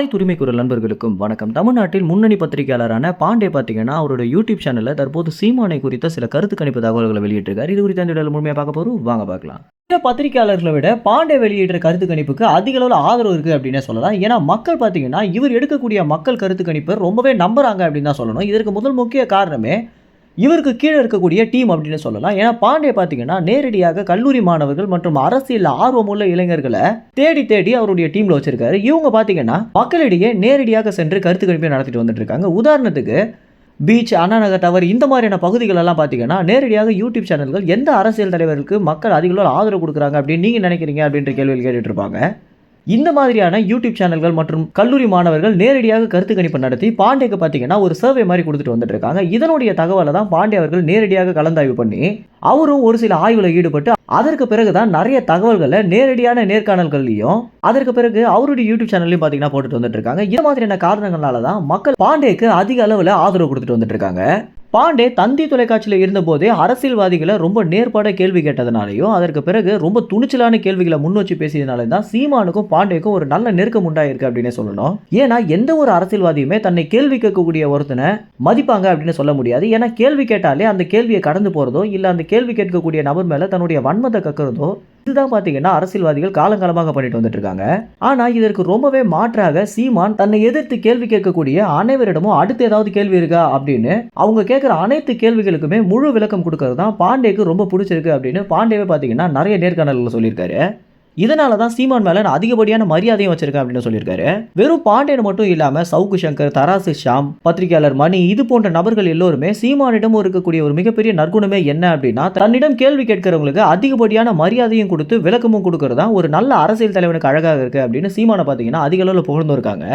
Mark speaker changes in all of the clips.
Speaker 1: அனைத்து உரிமை குரல் நண்பர்களுக்கும் வணக்கம். தமிழ்நாட்டில் முன்னணி பத்திரிகையாளரான பாண்டே பார்த்தீங்கன்னா அவரோட யூடியூப் சேனலில் தற்போது சீமானை குறித்த சில கருத்து கணிப்பு தகவல்களை வெளியிட்டிருக்காரு. இது குறித்த இந்த முழுமையாக பார்க்க போகிறோம் வாங்க பார்க்கலாம். இந்த பத்திரிகையாளர்களை விட பாண்டே வெளியிடுற கருத்து கணிப்புக்கு அதிக அளவில் ஆதரவு இருக்குது அப்படின்னே சொல்லலாம். ஏன்னா மக்கள் பார்த்தீங்கன்னா இவர் எடுக்கக்கூடிய மக்கள் கருத்து கணிப்பு ரொம்பவே நம்புறாங்க அப்படின்னு தான் சொல்லணும். இதற்கு முதல் முக்கிய காரணமே இவருக்கு கீழே இருக்கக்கூடிய டீம் அப்படின்னு சொல்லலாம். ஏன்னா பாண்டே பார்த்தீங்கன்னா நேரடியாக கல்லூரி மாணவர்கள் மற்றும் அரசியல் ஆர்வமுள்ள இளைஞர்களை தேடி தேடி அவருடைய டீமில் வச்சிருக்காரு. இவங்க பார்த்தீங்கன்னா மக்களிடையே நேரடியாக சென்று கருத்து கணிப்பை நடத்திட்டு வந்துட்டு இருக்காங்க உதாரணத்துக்கு பீச் அண்ணாநகர் டவர் இந்த மாதிரியான பகுதிகளெல்லாம் பார்த்தீங்கன்னா நேரடியாக யூடியூப் சேனல்கள் எந்த அரசியல் தலைவருக்கு மக்கள் அதிக ஆதரவு கொடுக்குறாங்க அப்படின்னு நீங்கள் நினைக்கிறீங்க அப்படின்ற கேள்வியில் கேட்டுட்டு இருப்பாங்க. இந்த மாதிரியான யூடியூப் சேனல்கள் மற்றும் கல்லூரி மாணவர்கள் நேரடியாக கருத்து கணிப்பு நடத்தி பாண்டேக்கு பார்த்தீங்கன்னா ஒரு சர்வே மாதிரி கொடுத்துட்டு வந்துட்டு இருக்காங்க இதனுடைய தகவலை தான் பாண்டே அவர்கள் நேரடியாக கலந்தாய்வு பண்ணி அவரும் ஒரு சில ஆய்வில் ஈடுபட்டு அதற்கு பிறகு தான் நிறைய தகவல்களை நேரடியான நேர்காணல்கள்லையும் அதற்கு பிறகு அவருடைய யூடியூப் சேனல்லையும் பார்த்தீங்கன்னா போட்டுட்டு வந்துட்டு இருக்காங்க இந்த மாதிரியான காரணங்களால தான் மக்கள் பாண்டேக்கு அதிக அளவில் ஆதரவு கொடுத்துட்டு வந்துட்டு இருக்காங்க பாண்டே தந்தி தொலைக்காட்சியில் இருந்தபோதே அரசியல்வாதிகளை ரொம்ப நேர்பாட கேள்வி கேட்டதுனாலையும் அதற்கு பிறகு ரொம்ப துணிச்சலான கேள்விகளை முன்வச்சு பேசியதுனாலையும் பேசியதுனால தான் சீமானுக்கும் பாண்டேக்கும் ஒரு நல்ல நெருக்கம் உண்டாயிருக்கு அப்படின்னே சொல்லணும். ஏன்னா எந்த ஒரு அரசியல்வாதியுமே தன்னை கேள்வி கேட்கக்கூடிய ஒருத்தனை மதிப்பாங்க அப்படின்னு சொல்ல முடியாது. ஏன்னா கேள்வி கேட்டாலே அந்த கேள்வியை கடந்து போகிறதோ இல்லை அந்த கேள்வி கேட்கக்கூடிய நபர் மேலே தன்னுடைய வன்மத்தை கக்கிறதோ இதுதான் பார்த்தீங்கன்னா அரசியல்வாதிகள் காலங்காலமாக பண்ணிட்டு வந்துட்டு இருக்காங்க ஆனால் இதற்கு ரொம்பவே மாற்றாக சீமான் தன்னை எதிர்த்து கேள்வி கேட்கக்கூடிய அனைவரிடமும் அடுத்து ஏதாவது கேள்வி இருக்கா அப்படின்னு அவங்க கேட்குற அனைத்து கேள்விகளுக்குமே முழு விளக்கம் கொடுக்கறது தான் பாண்டேக்கு ரொம்ப பிடிச்சிருக்கு அப்படின்னு பாண்டேவே பார்த்தீங்கன்னா நிறைய நேர்காணல்கள் சொல்லியிருக்காரு. இதனால தான் சீமான் மேலே நான் அதிகப்படியான மரியாதையும் வச்சிருக்கேன் அப்படின்னு சொல்லியிருக்காரு. வெறும் பாண்டியன் மட்டும் இல்லாமல் சவுக்கு சங்கர் தராசு ஷாம் பத்திரிகையாளர் மணி இது போன்ற நபர்கள் எல்லோருமே சீமானிடம் இருக்கக்கூடிய ஒரு மிகப்பெரிய நற்குணமே என்ன அப்படின்னா தன்னிடம் கேள்வி கேட்கிறவங்களுக்கு அதிகப்படியான மரியாதையும் கொடுத்து விளக்கமும் கொடுக்கறது தான் ஒரு நல்ல அரசியல் தலைவனுக்கு அழகாக இருக்கு அப்படின்னு சீமானை பார்த்தீங்கன்னா அதிக அளவில் புகழ்ந்து இருக்காங்க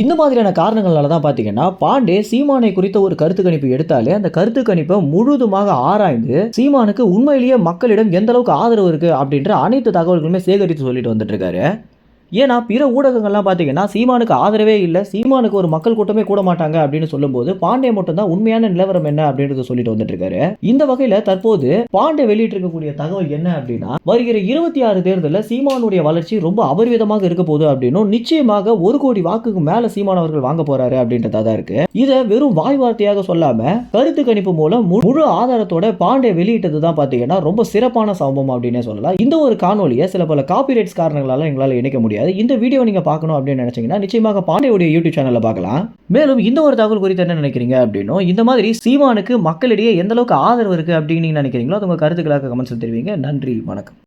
Speaker 1: இந்த மாதிரியான காரணங்களால தான் பார்த்தீங்கன்னா பாண்டே சீமானை குறித்த ஒரு கருத்து கணிப்பு எடுத்தாலே அந்த கருத்து கணிப்பை முழுதுமாக ஆராய்ந்து சீமானுக்கு உண்மையிலேயே மக்களிடம் எந்த அளவுக்கு ஆதரவு இருக்கு அப்படின்ற அனைத்து தகவல்களுமே சேகரித்து சொல்லிட்டு வந்துட்டு இருக்காரு. ஏன்னா பிற ஊடகங்கள்லாம் பார்த்தீங்கன்னா சீமானுக்கு ஆதரவே இல்லை சீமானுக்கு ஒரு மக்கள் கூட்டமே கூட மாட்டாங்க அப்படின்னு சொல்லும்போது பாண்டே மட்டும்தான் உண்மையான நிலவரம் என்ன அப்படின்றத சொல்லிட்டு வந்துட்டு இருக்காரு இந்த வகையில் தற்போது பாண்டே வெளியிட்டு இருக்கக்கூடிய தகவல் என்ன அப்படின்னா வருகிற இருபத்தி ஆறு தேர்தலில் சீமானுடைய வளர்ச்சி ரொம்ப அபரிவிதமாக இருக்க போகுது அப்படின்னும் நிச்சயமாக ஒரு கோடி வாக்குக்கு மேல சீமான் அவர்கள் வாங்க போறாரு அப்படின்றதா தான் இருக்கு. இதை வெறும் வாய் வார்த்தையாக சொல்லாம கருத்து கணிப்பு மூலம் முழு ஆதாரத்தோட பாண்டே வெளியிட்டது தான் பார்த்தீங்கன்னா ரொம்ப சிறப்பான சம்பவம் அப்படின்னே சொல்லலாம். இந்த ஒரு காணொலியை சில பல காப்பிரைட்ஸ் காரணங்களால எங்களால் இணைக்க முடியும் முடியாது. இந்த வீடியோ நீங்க பார்க்கணும் அப்படின்னு நினைச்சீங்கன்னா நிச்சயமாக பாண்டியோடைய யூடியூப் சேனல்ல பார்க்கலாம். மேலும் இந்த ஒரு தகவல் குறித்து என்ன நினைக்கிறீங்க அப்படின்னும் இந்த மாதிரி சீமானுக்கு மக்களிடையே எந்த அளவுக்கு ஆதரவு இருக்கு அப்படின்னு நீங்க நினைக்கிறீங்களோ அது உங்க கருத்துக்களாக கமெண்ட்ஸ் தெரிவிங்க. நன்றி வணக்கம்.